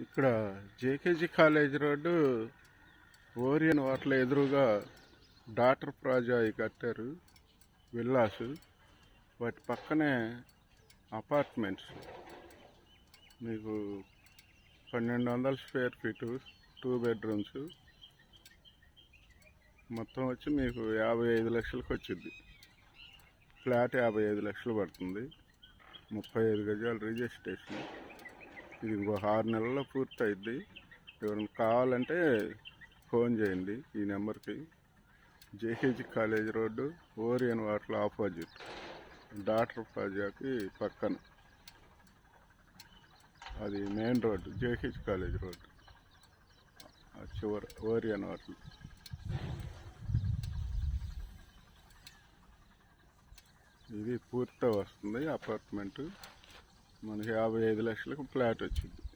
ఇక్కడ J K G college road Orion వాట్ల ఎదురుగా డాక్టర్ ప్రాజాయి కట్టారు విల్లాస్. వాటి పక్కనే అపార్ట్మెంట్స్. మీకు పన్నెండు వందల స్క్వేర్ ఫీటు టూ బెడ్రూమ్స్. మొత్తం వచ్చి మీకు యాభై ఐదు లక్షలకు వచ్చింది. ఫ్లాట్ యాభై ఐదు లక్షలు పడుతుంది. ముప్పై ఐదు గజాలు రిజిస్ట్రేషన్. ఇది ఇంకో ఆరు నెలల్లో పూర్తి అయింది ఎవరైనా కావాలంటే ఫోన్ చేయండి ఈ నెంబర్కి. J H college road Orion water opposite doctor ప్లాజాకి పక్కన. అది main road J H college road. చివర ఓరియన్ వాటర్. ఇది పూర్తి వస్తుంది అపార్ట్మెంటు. మనకి యాభై ఐదు లక్షలకు ఫ్లాట్ వచ్చింది.